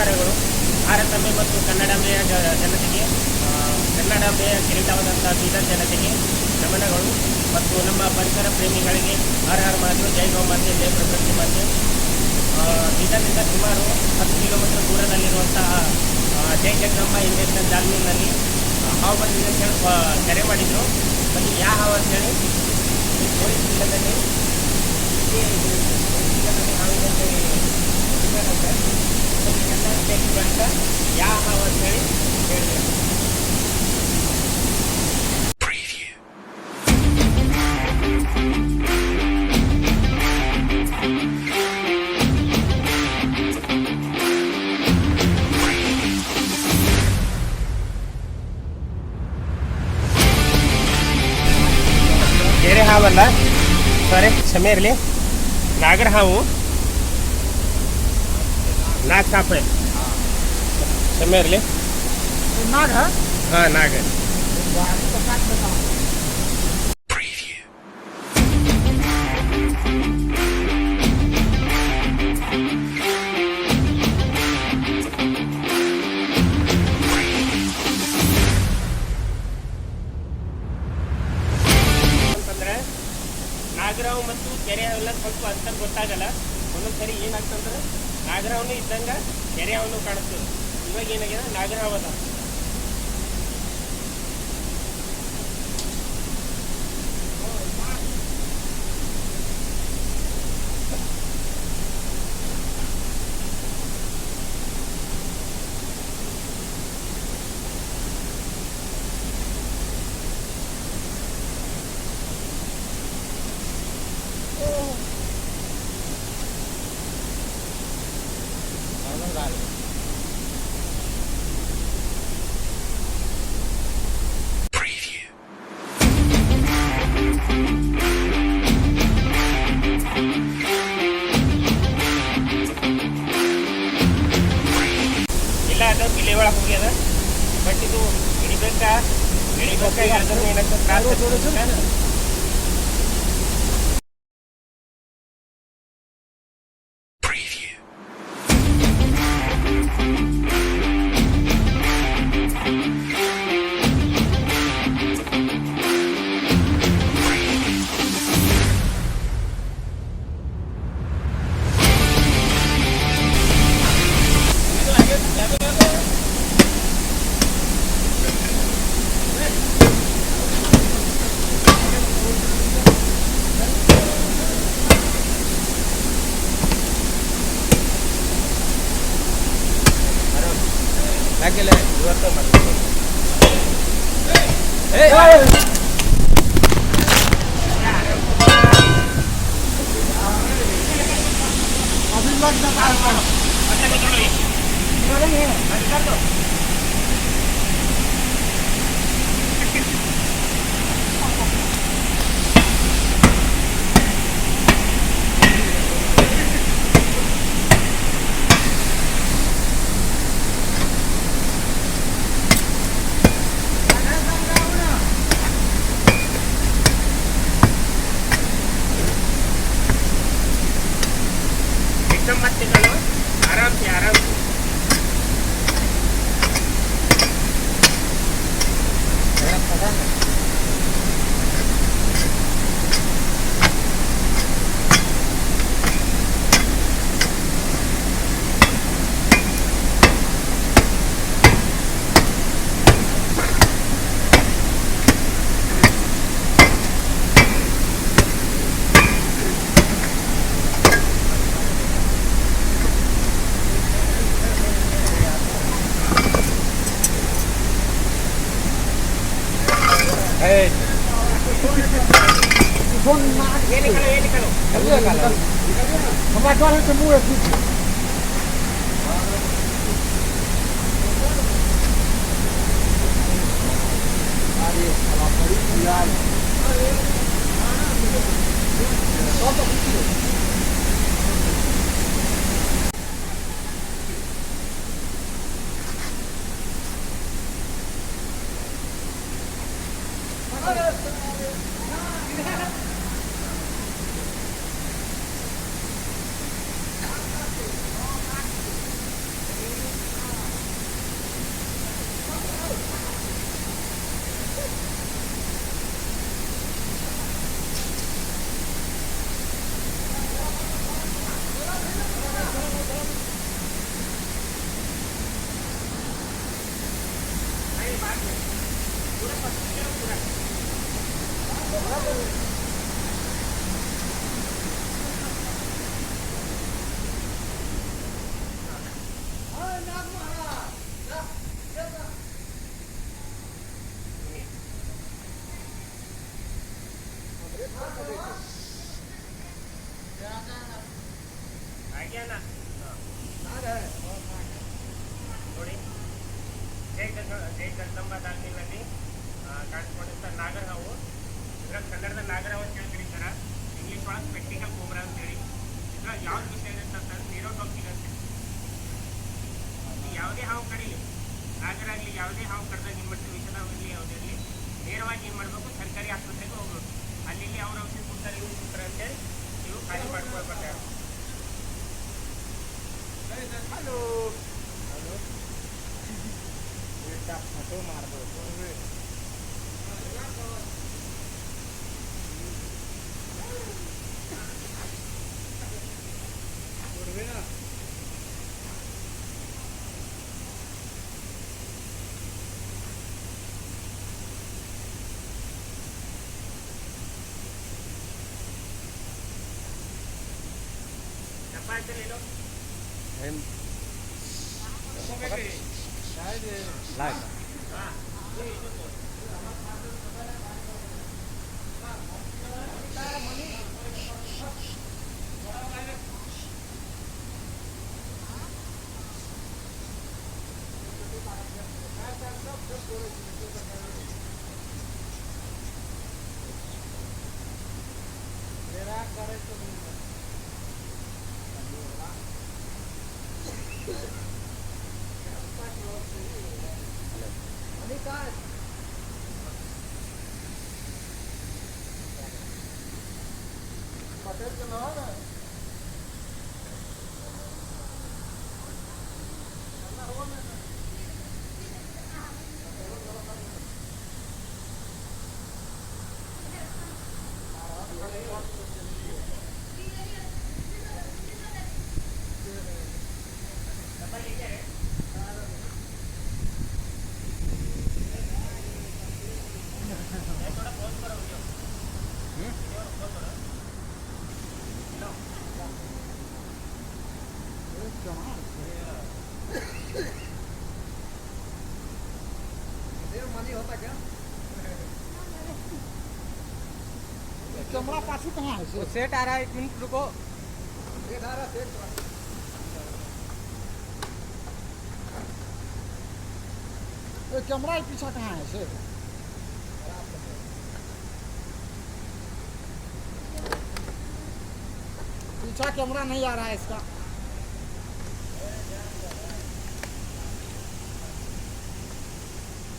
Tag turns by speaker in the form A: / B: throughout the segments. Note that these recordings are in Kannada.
A: ನಮಸ್ಕಾರಗಳು ಭಾರತಾಂಬೆ ಮತ್ತು ಕನ್ನಡಾಂಬೆಯ ಜನತೆಗೆ ಕನ್ನಡಾಂಬೆಯ ಕಿರೀಟವಾದಂಥ ಬೀದರ್ ಜನತೆಗೆ ನಮನಗಳು. ಮತ್ತು ನಮ್ಮ ಪರಿಸರ ಪ್ರೇಮಿಗಳಿಗೆ ಹರ ಹರ ಮಾತು. ಜೈ ಗೋ ಮಾತೆ, ಜೈ ಪ್ರಕೃತಿ ಮಾತೆ. ಇದರಿಂದ ಸುಮಾರು ಹತ್ತು ಕಿಲೋಮೀಟರ್ ದೂರದಲ್ಲಿರುವಂತಹ ಜೈ ಜಗದಂಬ ಇಂಜೆಕ್ಷನ್ ಜಾಲ್ಮಿನಲ್ಲಿ ಹಾವು ಬಂದಿದೆ ಅಂತ ಹೇಳಿ ಕರೆ ಮಾಡಿದರು. ಮತ್ತು ಯಾವ ಹಾವು ಅಂತೇಳಿ? ಪೊಲೀಸ್ ಇಲ್ಲದಲ್ಲಿ ಹಾವಿದೆ ಇದ್ದಾರಂತೆ. ಅದಕ್ಕೆ ಎಲ್ಲ ಬೇಕು ಅಂತ ಯಾವ ಹಾವು ಅಂತೇಳಿ ಹೇಳಿದ್ರು ಬೇರೆ ಹಾವಲ್ಲ ಸಾರಿ ಕ್ಷಮೆ ಇರಲಿ ನಾಗರ ಹಾವು ನಾಗ ಸಾಪ. ಸಮ್ಯ ಇರಲಿ?
B: ನಾಗ
A: ಹಾಂ ನಾಗ. Ano आजरा होता Parang galing.
B: চলেছেন लग जाता है
A: ये निकलो ये निकलो जल्दी निकालो
B: हमरा कॉल है मुंह है अरे साला बड़ी यार
A: सब तो कुछ Yeah. ಜೈ ಜಗ ಜೈ ಜಗದಂಬ ದಾಲ್ಮಿನಲ್ಲಿ ಕಾಣಿಸ್ಕೊಂಡಿರ್ತ ನಾಗರ ಹಾವು ಇದ್ರಾಗ ಕನ್ನಡದ ನಾಗರ ಹಾವು ಅಂತ ಹೇಳಿ ಕರೀತಾರ ಇಂಗ್ಲೀಷ್ ಒಳಗೆ ಸ್ಪೆಕ್ಟಿಕಲ್ ಕೋಬ್ರಾ ಅಂತೇಳಿ ಇದ್ರಾಗ ಯಾವ್ದು ವಿಷಯ ಇರುತ್ತೆ ಅಂತಂದ್ರೆ ನೀರೋಟಾಕ್ಸಿಕ್ ಅಂತ ಈ ಯಾವುದೇ ಹಾವು ಕಡೀಲಿ ನಾಗರ ಆಗಲಿ ಯಾವುದೇ ಹಾವು ಕಡ್ದಾಗ ಏನು ಮಾಡ್ತೀವಿ ವಿಷದ ಇರಲಿ ಯಾವುದೇ ಇರಲಿ ನೇರವಾಗಿ ಏನು ಮಾಡಬೇಕು ಸರ್ಕಾರಿ ಆಸ್ಪತ್ರೆಗೆ ಹೋಗ್ಬೇಕು ಅಲ್ಲಿ ಇಲ್ಲಿ ಅವ್ರ ಔಷಧಿ ಕೊಡ್ತಾರೆ ಇವ್ರು ಕೊಡ್ತಾರೆ ಅಂತೇಳಿ ನೀವು ಖಾಲಿ ಮಾಡ್ಕೊಳ್ಬೇಕಾರೆ
B: ಹಲೋ ಹಲೋ ಫೋಟೋ ಮಾಡ್ಬೋದು
A: से ले लो हम शायद लाइक
B: हां Thank you. कमरा पाछू कहाँ है
C: सेट आ रहा है, एक मिनट रुको।
B: सेठ आ ये कैमरा पीछे कहाँ है सेठ पीछा कैमरा नहीं आ रहा है इसका।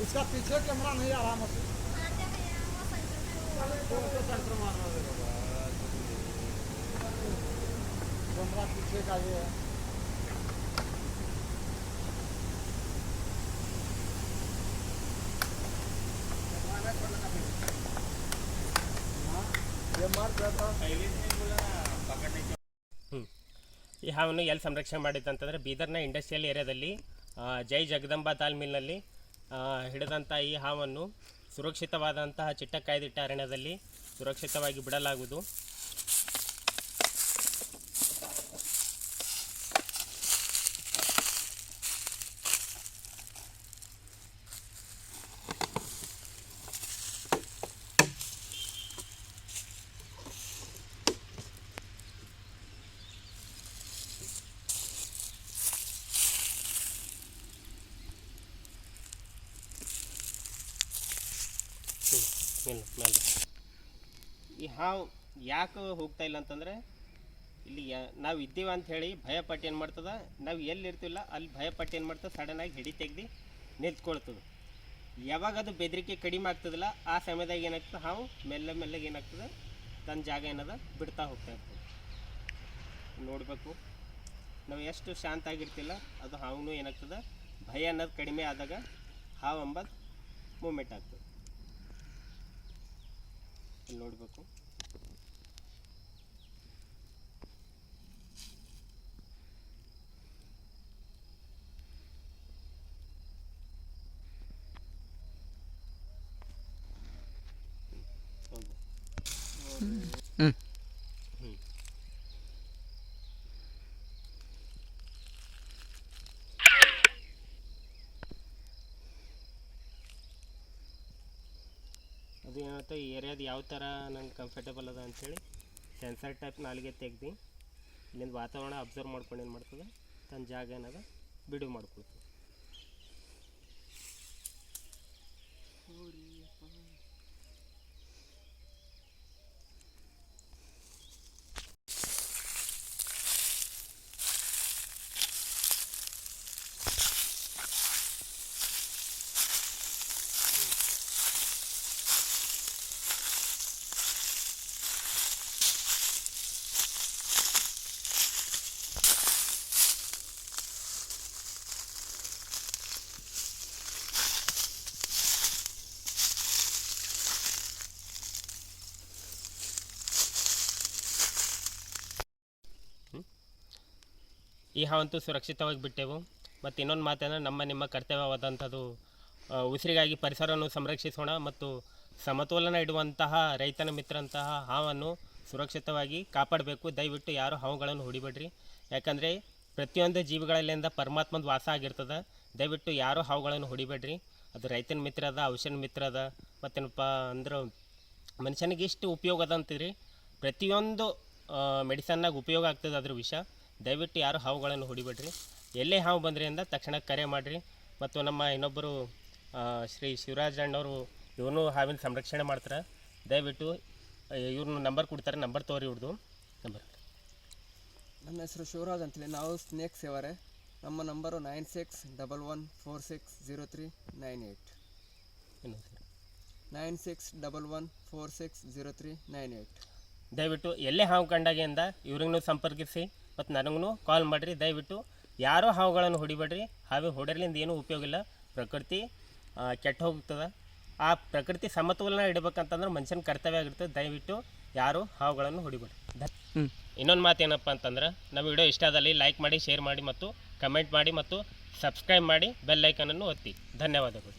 B: इसका पीछे कैमरा नहीं आ रहा मशीन कैमरा पीछे का ये है हाँ, ये मर जाता
A: ಈ ಹಾವನ್ನು ಎಲ್ಲಿ ಸಂರಕ್ಷಣೆ ಮಾಡಿದ್ದಂತಂದರೆ ಬೀದರ್ನ ಇಂಡಸ್ಟ್ರಿಯಲ್ ಏರಿಯಾದಲ್ಲಿ ಆ, ಜೈ ಜಗದಂಬ ತಾಲ್ ಮಿಲ್ನಲ್ಲಿ ಆ, ಹಿಡಿದಂಥ ಈ ಹಾವನ್ನು ಸುರಕ್ಷಿತವಾದಂತಹ ಚಿಟ್ಟ ಕಾಯ್ದಿಟ್ಟ ಅರಣ್ಯದಲ್ಲಿ ಸುರಕ್ಷಿತವಾಗಿ ಬಿಡಲಾಗುವುದು. ಈ ಹಾವು ಯಾಕೆ ಹೋಗ್ತಾ ಇಲ್ಲ ಅಂತಂದರೆ, ಇಲ್ಲಿ ನಾವು ಇದ್ದೀವಿ ಅಂತ ಹೇಳಿ ಭಯಪಟ್ಟು ಏನು ಮಾಡ್ತದ? ನಾವು ಎಲ್ಲಿರ್ತಿಲ್ಲ ಅಲ್ಲಿ ಭಯಪಟ್ಟು ಏನು ಮಾಡ್ತದೆ? ಸಡನ್ನಾಗಿ ಹಿಡಿ ತೆಗ್ದು ನಿಂತ್ಕೊಳ್ತದೆ. ಯಾವಾಗ ಅದು ಬೆದರಿಕೆ ಕಡಿಮೆ ಆಗ್ತದಲ್ಲ, ಆ ಸಮಯದಾಗ ಏನಾಗ್ತದೆ ಹಾವು ಮೆಲ್ಲ ಮೆಲ್ಲಗೆ ಏನಾಗ್ತದೆ? ತನ್ನ ಜಾಗ ಏನದ? ಬಿಡ್ತಾ ಹೋಗ್ತಾ ಇರ್ತದೆ. ನೋಡಬೇಕು. ನಾವು ಎಷ್ಟು ಶಾಂತ ಆಗಿರ್ತಿಲ್ಲ, ಅದು ಹಾವು ಏನಾಗ್ತದೆ? ಭಯ ಅನ್ನೋದು ಕಡಿಮೆ ಆದಾಗ ಹಾವು ಅಂಬದು ಮೂಮೆಂಟ್ ಆಗ್ತದೆ. ನೋಡಬೇಕು ಏನಾಗುತ್ತೆ ಈ ಏರಿಯಾದ ಯಾವ ಥರ ನಂಗೆ ಕಂಫರ್ಟೇಬಲ್ ಅದ ಅಂಥೇಳಿ ಸೆನ್ಸರ್ ಟೈಪ್ ನಾಲಿಗೆ ತೆಗ್ದು, ಇಲ್ಲಿಂದ ವಾತಾವರಣ ಅಬ್ಸರ್ವ್ ಮಾಡ್ಕೊಂಡು ಏನು ಮಾಡ್ತದೆ ತನ್ನ ಜಾಗ ಏನದ ಬಿಡುವು ಮಾಡ್ಕೊಳ್ತದೆ. ಈ ಹಾವಂತೂ ಸುರಕ್ಷಿತವಾಗಿ ಬಿಟ್ಟೆವು. ಮತ್ತು ಇನ್ನೊಂದು ಮಾತೇನ ನಮ್ಮ ನಿಮ್ಮ ಕರ್ತವ್ಯವಾದಂಥದ್ದು ಉಸಿರಿಗಾಗಿ ಪರಿಸರವನ್ನು ಸಂರಕ್ಷಿಸೋಣ ಮತ್ತು ಸಮತೋಲನ ಇಡುವಂತಹ ರೈತನ ಮಿತ್ರಂತಹ ಹಾವನ್ನು ಸುರಕ್ಷಿತವಾಗಿ ಕಾಪಾಡಬೇಕು. ದಯವಿಟ್ಟು ಯಾರು ಹಾವುಗಳನ್ನು ಹೊಡಿಬೇಡ್ರಿ. ಯಾಕಂದರೆ ಪ್ರತಿಯೊಂದು ಜೀವಿಗಳಲ್ಲಿಂದ ಪರಮಾತ್ಮದ ವಾಸ ಆಗಿರ್ತದೆ. ದಯವಿಟ್ಟು ಯಾರು ಹಾವುಗಳನ್ನು ಹೊಡಿಬೇಡ್ರಿ. ಅದು ರೈತನ ಮಿತ್ರ ಅದ ಔಷಧ ಮಿತ್ರ ಅದ. ಮತ್ತೇನಪ್ಪ ಅಂದ್ರೆ, ಮನುಷ್ಯನಿಗೆ ಇಷ್ಟು ಉಪಯೋಗ ಅದ ಅಂತೀರಿ ಪ್ರತಿಯೊಂದು ಮೆಡಿಸನ್ನಾಗ ಉಪಯೋಗ ಆಗ್ತದೆ ಅದ್ರ ವಿಷ. ದಯವಿಟ್ಟು ಯಾರು ಹಾವುಗಳನ್ನು ಹೊಡಿಬೇಡ್ರಿ. ಎಲ್ಲೇ ಹಾವು ಬಂದ್ರಿ ಅಂದ ತಕ್ಷಣ ಕರೆ ಮಾಡಿರಿ. ಮತ್ತು ನಮ್ಮ ಇನ್ನೊಬ್ಬರು ಶ್ರೀ ಶಿವರಾಜ್ ಅಣ್ಣವರು ಇವನು ಹಾವಿನ ಸಂರಕ್ಷಣೆ ಮಾಡ್ತಾರೆ. ದಯವಿಟ್ಟು ಇವ್ರನ್ನ ನಂಬರ್ ಕೊಡ್ತಾರೆ ನಂಬರ್ ತೋರಿ ಇವ್ರದ್ದು ನಂಬರ್.
C: ನನ್ನ ಹೆಸರು ಶಿವರಾಜ್ ಅಂತೇಳಿ. ನಾವು ಸ್ನೇಕ್ ಸೇವರೆ. ನಮ್ಮ number nine six double one four six zero three
A: nine eight
C: nine six double one four six zero three nine eight
A: ದಯವಿಟ್ಟು ಎಲ್ಲೇ ಹಾವು ಕಂಡಾಗಿಂದ ಇವ್ರಿಗೂ ಸಂಪರ್ಕಿಸಿ. ಮತ್ತು ನನಗೂ ಕಾಲ್ ಮಾಡಿರಿ ದಯವಿಟ್ಟು ಯಾರೋ ಹಾವುಗಳನ್ನು ಹೊಡಿಬೇಡ್ರಿ. ಹಾವು ಹೊಡೆರ್ಲಿಂದ ಏನೂ ಉಪಯೋಗ ಇಲ್ಲ. ಪ್ರಕೃತಿ ಕೆಟ್ಟ ಹೋಗ್ತದೆ. ಆ ಪ್ರಕೃತಿ ಸಮತೋಲನ ಇಡಬೇಕಂತಂದ್ರೆ ಮನುಷ್ಯನ ಕರ್ತವ್ಯ ಆಗಿರ್ತದೆ. ದಯವಿಟ್ಟು ಯಾರು ಹಾವುಗಳನ್ನು ಹೊಡಿಬೇಡ್ರಿ. ಇನ್ನೊಂದು ಮಾತು ಏನಪ್ಪ ಅಂತಂದ್ರೆ ನಮ್ಮ ವಿಡಿಯೋ ಇಷ್ಟ ಆದಲ್ಲಿ ಲೈಕ್ ಮಾಡಿ ಶೇರ್ ಮಾಡಿ ಮತ್ತು ಕಮೆಂಟ್ ಮಾಡಿ ಮತ್ತು ಸಬ್ಸ್ಕ್ರೈಬ್ ಮಾಡಿ ಬೆಲ್ ಐಕನನ್ನು ಒತ್ತಿ. ಧನ್ಯವಾದಗಳು.